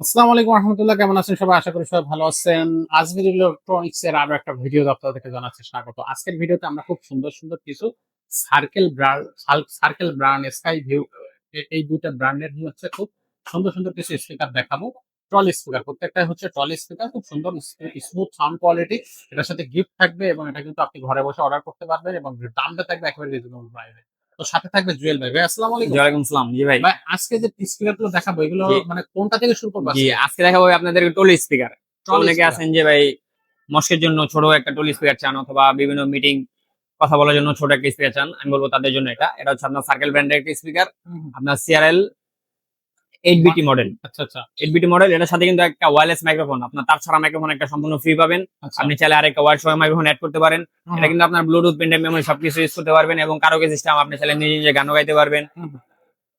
আসসালামু আলাইকুম রহমতুল্লাহ, কেমন আছেন সবাই? আশা করি সবাই ভালো আছেন। আজমির ইলেকট্রনিক্স এর আরও একটা ভিডিও দপ্তর থেকে জানাচ্ছি, স্বাগত। আজকের ভিডিওতে আমরা খুব সুন্দর সুন্দর কিছু circle brand circle brand sky view এই দুইটা ব্র্যান্ডের হচ্ছে খুব সুন্দর সুন্দর কিছু স্পিকার দেখাবো। ট্রলি স্পিকার প্রত্যেকটা হচ্ছে ট্রলি স্পিকার খুব সুন্দর স্মুথ সাউন্ড কোয়ালিটি এটার সাথে গিফট থাকবে এবং এটা কিন্তু আপনি ঘরে বসে অর্ডার করতে পারবেন এবং দামটা থাকবে একেবারে রিজনেবল প্রাইসে তো সাথে থাকবে জুয়েল ভাই। ভাই আসসালামু আলাইকুম। ওয়ালাইকুম আসসালাম জি ভাই। ভাই আজকে যে স্পিকারগুলো দেখাবো এগুলো মানে কোনটা থেকে শুরু করব জি আজকে? দেখাবো আপনাদের টোল স্পিকার। অনেকে আছেন যে ভাই মস্কের জন্য ছোট একটা টোল স্পিকার চান অথবা বিভিন্ন মিটিং কথা বলার জন্য ছোট একটা স্পিকার চান আমি বলব তাদের জন্য এটা। এটা হচ্ছে আপনার সার্কেল ব্র্যান্ডের একটা স্পিকার। আপনার সিআরএল এইট বিটি মডেল আচ্ছা আচ্ছা। এইট বিটি মডেল এটার সাথে কিন্তু একটা ওয়ারলেস মাইক্রোফোন আপনার তার ছাড়া মাইক্রোফোন একটা সম্পূর্ণ ফ্রি পাবেন। আচ্ছা। আপনি চাইলে আরেকটা ওয়ার সহ মাইক্রোফোন অ্যাড করতে পারেন। এটা কিন্তু আপনার ব্লুটুথ পেন্টার মেমোরি সবকিছু ইউজ করতে পারবেন এবং কারোকে সিস্টেম আপনি চাইলে নিজে নিজে গানও গাইতে পারবেন।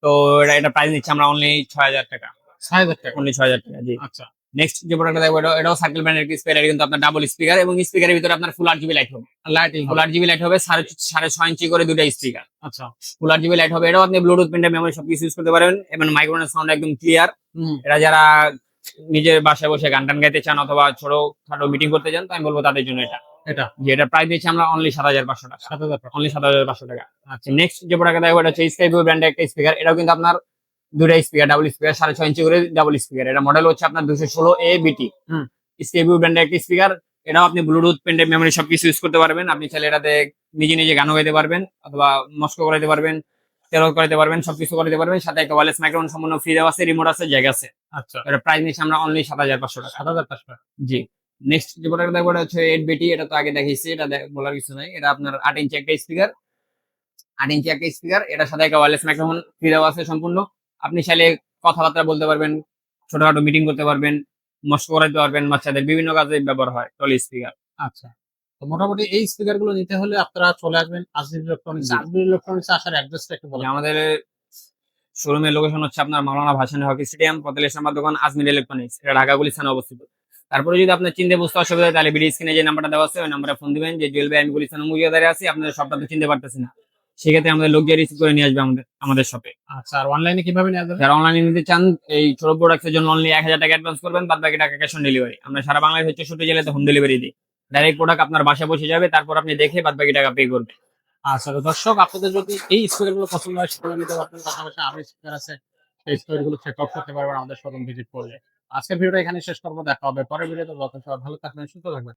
তো এটা এটা প্রাইস নিচ্ছে আমরা অনলি ছয় হাজার টাকা। ছয় হাজার টাকা। অনলি ছয় হাজার টাকা জি। আচ্ছা। নেক্সট যে প্রোডাক্টটা দেখব এটা- এটাও সার্কেল ব্র্যান্ডের স্পিকার কিন্তু আপনার ডাবল স্পিকার এবং স্পিকারের ভিতরে আপনার ফুল আট জিবি লাইট হবে। লাইটিং ফুল আট জিবি লাইট হবে সাড়ে সাড়ে ছয় ইঞ্চি করে দুটা স্পিকার আচ্ছা। ফুল আট জিবি লাইট হবে এটাও আপনি ব্লুটুথ পেন্টার মেমোরি সবকিছু ইউজ করতে পারবেন এবং মাইক্রোফোনের সাউন্ড একদম ক্লিয়ার এটা যারা নিজের বাসায় বসে গান টান গাইতে চান অথবা ছোট খাটো মিটিং করতে চান তো আমি বলব তাদের জন্য এটা। এটা? প্রাইস আমরা অনলি সাত হাজার পাঁচশো টাকা। সাত হাজার অনলি সাত হাজার পাঁচশো টাকা। আচ্ছা। নেক্সট যে প্রোডাক্ট দেখব এটা হচ্ছে স্কাইপো ব্র্যান্ডের একটা স্পিকার এটাও কিন্তু আপনার দুটা স্পিকার ডাবল স্পিকার সাড়ে ছয় ইঞ্চি করে ডাবল স্পিকার এটা মডেল হচ্ছে আপনার দুশো ষোলো এ বিটি হুম। স্কাইপো ব্র্যান্ডের একটা স্পিকার এটাও আপনি ব্লুটুথ পেন্ডের মেমোরি সবকিছু ইউজ করতে পারবেন। আপনি চাইলে এটাতে নিজে নিজে গানও গাইতে পারবেন অথবা মস্কো করাইতে পারবেন তেরো করাইতে পারবেন সবকিছু করাইতে পারবেন। সাথে একটা ওয়ারলেস মাইক্রোফোন সম্পূর্ণ ফ্রি দেওয়া আছে রিমোট আছে জায়গা আছে। আচ্ছা। এটা প্রাইস নিচ্ছে আমরা অনলি সাত হাজার পাঁচশো টাকা। সাত হাজার পাঁচশো টাকা। জি। নেক্সট যে প্রোডাক্ট দেখব এটা হচ্ছে এইট বিটি এটা তো আগে দেখিয়েছি এটা বলার কিছু নাই। এটা আপনার আট ইঞ্চি একটা স্পিকার আট ইঞ্চি একটা স্পিকার এটার সাথে একটা ওয়ারলেস মাইক্রোফোন ফ্রি দেওয়া আছে সম্পূর্ণ। আপনি চাইলে কথাবার্তা বলতে পারবেন ছোটখাটো মিটিং করতে পারবেন মস্ক করাইতে পারবেন বাচ্চাদের বিভিন্ন কাজে ব্যবহার হয় টলি স্পিকার আচ্ছা। তো মোটামুটি এই স্পিকারগুলো নিতে হলে আপনারা চলে আসবেন আজমির ইলেকট্রনিক্স জি। আজমির ইলেকট্রনিক্স আসার অ্যাড্রেসটা একটু বলেন। আমাদের শোরুমের লোকেশন হচ্ছে আপনার মাওলানা ভাসানি হকি স্টেডিয়াম পতেল ইসলামার দোকান আজমির ইলেকট্রনিক্স এটা ঢাকা গুলিস্তানে অবস্থিত। তারপরে যদি আপনার চিনতে বুঝতে অসুবিধা হয় তাহলে ভিডিও স্ক্রিনে যে নাম্বারটা দেওয়া আছে ওই নাম্বারে ফোন দিবেন যে জুয়েল ভাই আমি গুলিস্তান মুগিয়া দাঁড়িয়ে আছি আপনাদের সবটা তো চিনতে পারতেছি না। সেক্ষেত্রে আমাদের লোক গিয়ে রিসিভ করে নিয়ে আসবে আমাদের আমাদের শপে আচ্ছা আর অনলাইনে কীভাবে নেওয়া যাবে? যারা অনলাইনে নিতে চান এই ছোট প্রোডাক্টের জন্য অনলি এক হাজার টাকা অ্যাডভান্স করবেন বাদ বাকি টাকা ক্যাশ অন ডেলিভারি আমরা সারা বাংলাদেশের চৌষট্টি জেলাতে হোম ডেলিভারি দিই। ডাইরেক্ট প্রোডাক্ট আপনার বাসায় বসে যাবে তারপর আপনি দেখে বাদ বাকি টাকা পে করবেন। আচ্ছা দর্শক আপনাদের যদি এই স্পিকারগুলো পছন্দ হয় সেগুলো নিতে পারবেন পাশাপাশি। আরও স্পিকার আছে সেই স্পিকারগুলো চেক আউট করতে পারবেন আমাদের শোরুম ভিজিট করলে। আজকের ভিডিওটা এখানে শেষ করব দেখা হবে পরের ভিডিওতে যত সবাই ভালো থাকবেন সুস্থ থাকবেন।